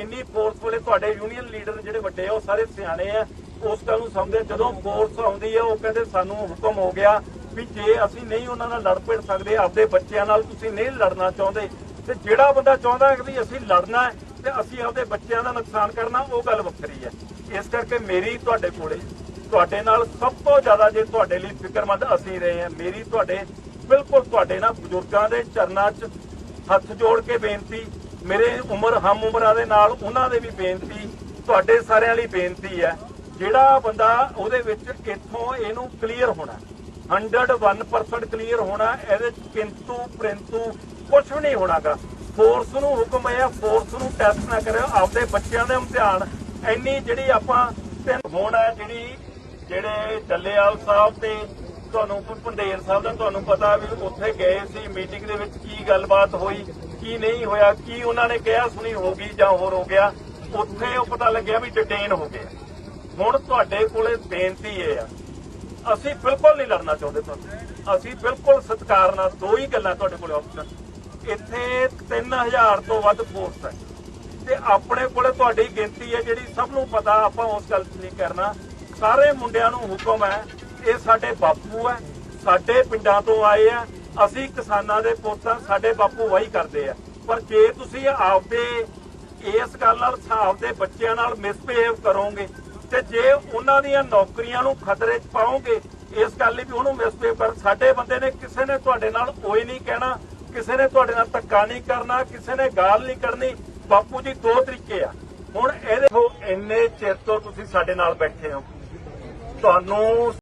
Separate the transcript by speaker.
Speaker 1: ਇੰਨੀ ਫੋਰਸ ਤੁਹਾਡੇ union leader ਜਿਹੜੇ ਵੱਡੇ ਆ, ਉਹ ਸਾਰੇ ਸਿਆਣੇ ਆ। ਉਸ ਗੱਲ ਨੂੰ ਸਮਝਦੇ ਜਦੋਂ ਫੋਰਸ ਆਉਂਦੀ ਆ, ਉਹ ਕਹਿੰਦੇ ਸਾਨੂੰ ਹੁਕਮ ਹੋ ਗਿਆ ਵੀ ਜੇ ਅਸੀਂ ਨਹੀਂ ਉਹਨਾਂ ਨਾਲ ਲੜ ਪੜ ਸਕਦੇ, ਆਪਦੇ ਬੱਚਿਆਂ ਨਾਲ ਤੁਸੀਂ ਨਹੀਂ ਲੜਨਾ ਚਾਹੁੰਦੇ, ਤੇ ਜਿਹੜਾ ਬੰਦਾ ਚਾਹੁੰਦਾ ਹੈ ਵੀ ਅਸੀਂ ਲੜਨਾ ਹੈ ਤੇ ਅਸੀਂ ਆਪਦੇ ਬੱਚਿਆਂ ਦਾ ਨੁਕਸਾਨ ਕਰਨਾ, ਉਹ ਗੱਲ ਵੱਖਰੀ ਹੈ। ਇਸ ਕਰਕੇ ਮੇਰੀ ਤੁਹਾਡੇ ਕੋਲੇ, ਤੁਹਾਡੇ ਨਾਲ ਸਭ ਤੋਂ ਜ਼ਿਆਦਾ ਜੇ ਤੁਹਾਡੇ ਲਈ ਫਿਕਰਮੰਦ ਅਸੀਂ ਰਹੇ ਹਾਂ, ਮੇਰੀ ਤੁਹਾਡੇ, ਬਿਲਕੁਲ ਤੁਹਾਡੇ ਨਾਲ ਬਜ਼ੁਰਗਾਂ ਦੇ ਚਰਨਾਂ 'ਚ ਹੱਥ ਜੋੜ ਕੇ ਬੇਨਤੀ ਮੇਰੇ ਉਮਰ, ਹਮ ਉਮਰਾਂ ਦੇ ਨਾਲ ਉਹਨਾਂ ਦੇ ਵੀ ਬੇਨਤੀ, ਤੁਹਾਡੇ ਸਾਰਿਆਂ ਲਈ ਬੇਨਤੀ ਹੈ, ਜਿਹੜਾ ਬੰਦਾ ਉਹਦੇ ਵਿੱਚ ਇੱਥੋਂ ਇਹਨੂੰ ਕਲੀਅਰ ਹੋਣਾ 101% ਕਲੀਅਰ ਹੋਣਾ, ਇਹਦੇ ਕਿੰਤੂ ਪ੍ਰਿੰਤੂ ਕੁਝ ਵੀ ਨਹੀਂ ਹੋਣਾਗਾ। ਫੋਰਸ ਨੂੰ ਹੁਕਮ ਹੈ ਫੋਰਸ ਨੂੰ ਟੈਸਟ ਨਾ ਕਰਿਓ, ਆਪਦੇ ਬੱਚਿਆਂ ਦੇ ਇਮਤਿਹਾਨ ਇੰਨੀ ਜਿਹੜੀ ਆਪਾਂ ਤੇ ਹੁਣ ਹੈ ਜਿਹੜੀ, ਜਿਹੜੇ ਡੱਲੇਵਾਲ ਸਾਹਿਬ ਤੇ ਤੁਹਾਨੂੰ ਭੰਦੇਰ ਸਾਹਿਬ ਦਾ ਤੁਹਾਨੂੰ ਪਤਾ ਵੀ ਉੱਥੇ ਗਏ ਸੀ ਮੀਟਿੰਗ ਦੇ ਵਿੱਚ ਕੀ ਗੱਲਬਾਤ ਹੋਈ ਕੀ ਨਹੀਂ ਹੋਇਆ, ਕੀ ਉਹਨਾਂ ਨੇ ਕਿਹਾ ਸੁਣੀ ਹੋ ਗਈ ਜਾਂ ਹੋਰ ਹੋ ਗਿਆ, ਉੱਥੇ ਉਹ ਪਤਾ ਲੱਗਿਆ ਵੀ ਡਿਟੇਨ ਹੋ ਗਿਆ। ਹੁਣ ਤੁਹਾਡੇ ਕੋਲੇ ਬੇਨਤੀ ਇਹ ਆ, ਅਸੀਂ ਬਿਲਕੁਲ ਨਹੀਂ ਲੜਨਾ ਚਾਹੁੰਦੇ ਤੁਹਾਨੂੰ। ਅਸੀਂ ਬਿਲਕੁਲ ਸਤਿਕਾਰ ਨਾਲ ਦੋ ਹੀ ਗੱਲਾਂ ਤੁਹਾਡੇ ਕੋਲੇ ਆਪਸ਼ਨ ਇੱਥੇ 3000 ਤੋਂ ਵੱਧ ਫੋਰਸ ਹੈ। ਤੇ ਆਪਣੇ ਕੋਲੇ ਤੁਹਾਡੀ ਗਿਣਤੀ ਹੈ ਜਿਹੜੀ ਸਭ ਨੂੰ ਪਤਾ, ਆਪਾਂ ਉਸ ਗੱਲ 'ਚ ਨਹੀਂ ਕਰਨਾ। ਸਾਰੇ ਮੁੰਡਿਆਂ ਨੂੰ ਹੁਕਮ ਹੈ, ਇਹ ਸਾਡੇ ਬਾਪੂ ਹੈ, ਸਾਡੇ ਪਿੰਡਾਂ ਤੋਂ ਆਏ ਆ ਅਸੀਂ ਕਿਸਾਨਾਂ ਦੇ ਪੁੱਤ ਹਾਂ ਸਾਡੇ ਬਾਪੂ ਵਾਹੀ ਕਰਦੇ ਆ। ਪਰ ਜੇ ਤੁਸੀਂ ਆਪਦੇ ਇਸ ਗੱਲ ਨਾਲ ਆਪਦੇ ਬੱਚਿਆਂ ਨਾਲ ਮਿਸਬਿਹੇਵ ਕਰੋਗੇ ਤੇ ਜੇ ਉਹਨਾਂ ਦੀਆਂ ਨੌਕਰੀਆਂ ਨੂੰ ਖਤਰੇ 'ਚ ਪਾਓਗੇ, ਇਸ ਗੱਲ ਲਈ ਵੀ ਉਹਨੂੰ ਮਿਸਬਿਹੇਵ ਕਰ। ਸਾਡੇ ਬੰਦੇ ਨੇ ਕਿਸੇ ਨੇ ਤੁਹਾਡੇ ਨਾਲ ਕੋਈ ਨਹੀਂ ਕਹਿਣਾ, ਕਿਸੇ ਨੇ ਤੁਹਾਡੇ ਨਾਲ ਧੱਕਾ ਨਹੀਂ ਕਰਨਾ, ਕਿਸੇ ਨੇ ਗਾਲ ਨਹੀਂ ਕਰਨੀ ਬਾਪੂ ਜੀ ਦੋ ਤਰੀਕੇ ਆ। ਹੁਣ ਇਹਦੇ ਇੰਨੇ ਚਿਰ ਤੋਂ ਤੁਸੀਂ ਸਾਡੇ ਨਾਲ ਬੈਠੇ ਹੋ। ਤੁਹਾਨੂੰ